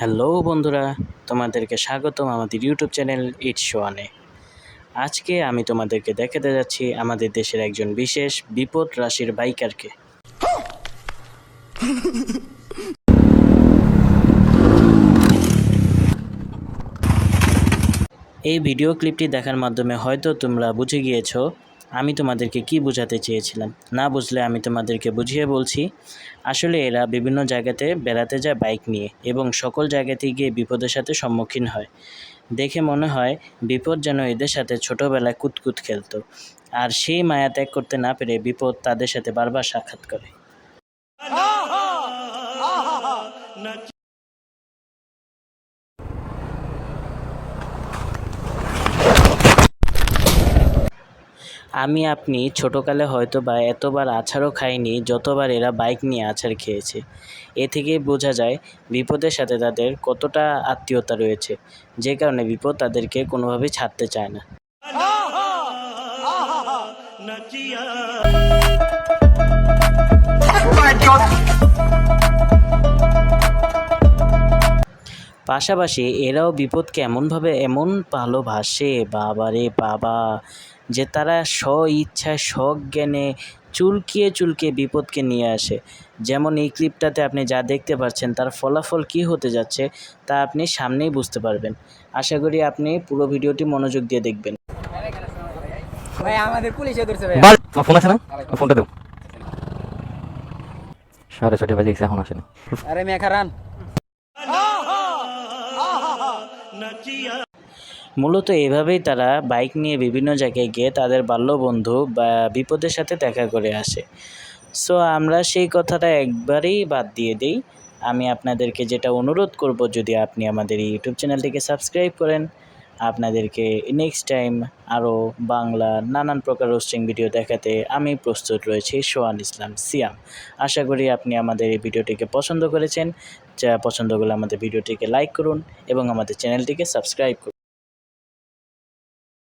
Hello বন্ধুরা, তোমাদেরকে স্বাগতম আমাদের ইউটিউব চ্যানেল ইটস শোয়ানে আজকে আমি তোমাদেরকে দেখাতে যাচ্ছি আমাদের দেশের একজন বিশেষ বিপদ রাশির বাইকারকে। এই ভিডিও ক্লিপটি দেখার মাধ্যমে হয়তো তোমরা বুঝে গিয়েছো আমি তোমাদেরকে কি বোঝাতে চেয়েছিলাম? না বুঝলে আমি তোমাদেরকে বুঝিয়ে বলছি, আসলে এরা বিভিন্ন জায়গাতে বেড়াতে যায় বাইক নিয়ে এবং সকল জায়গাতে গিয়ে বিপদের সাথে সম্মুখীন হয়। দেখে মনে হয় বিপদ যেন এদের সাথে ছোটোবেলায় কুতকুত খেলতো। আর সেই মায়া ত্যাগ করতে না পেরে বিপদ তাদের সাথে বারবার সাক্ষাৎ করে। আমি, আপনি ছোটোকালে হয়তো বা এতবার আছাড়ও খাইনি যতবার এরা বাইক নিয়ে আছাড় খেয়েছে। এ থেকেই বোঝা যায় বিপদের সাথে তাদের কতটা আত্মীয়তা রয়েছে, যে কারণে বিপদ তাদেরকে কোনোভাবেই ছাড়তে চায় না। পাশাপাশি এরাও বিপদকে এমনভাবে এমন ভালোবাসে বাবা রে বাবা যে তারা স্ব ইচ্ছায় সজ্ঞানে চুলকিয়ে চুলকিয়ে বিপদকে নিয়ে আসে। যেমন এই ক্লিপটাতে আপনি যা দেখতে পাচ্ছেন তার ফলাফল কি হতে যাচ্ছে তা আপনি সামনেই বুঝতে পারবেন। আশা করি আপনি পুরো ভিডিওটি মনোযোগ দিয়ে দেখবেন। ভাই আমাদের পুলিশে ধরছে ভাই। ফোন আছে না? ফোনটা দাও। সাড়ে ছটা বাজে এখন আসেনি। আরে মেঘা রান মূলত এভাবেই তারা বাইক নিয়ে বিভিন্ন জায়গায় গিয়ে তাদের বাল্যবন্ধু বা বিপদের সাথে দেখা করে আসে। সো আমরা সেই কথাটা একবারেই বাদ দিয়ে দিই। আমি আপনাদেরকে যেটা অনুরোধ করব, যদি আপনি আমাদের ইউটিউব চ্যানেলটিকে সাবস্ক্রাইব করেন, আপনাদেরকে নেক্সট টাইম আরও বাংলা নানান প্রকার রোস্টিং ভিডিও দেখাতে আমি প্রস্তুত রয়েছি, সোয়ান ইসলাম সিয়াম। আশা করি আপনি আমাদের এই ভিডিওটিকে পছন্দ করেছেন। যা পছন্দ করলে আমাদের ভিডিওটিকে লাইক করুন এবং আমাদের চ্যানেলটিকে সাবস্ক্রাইব করুন।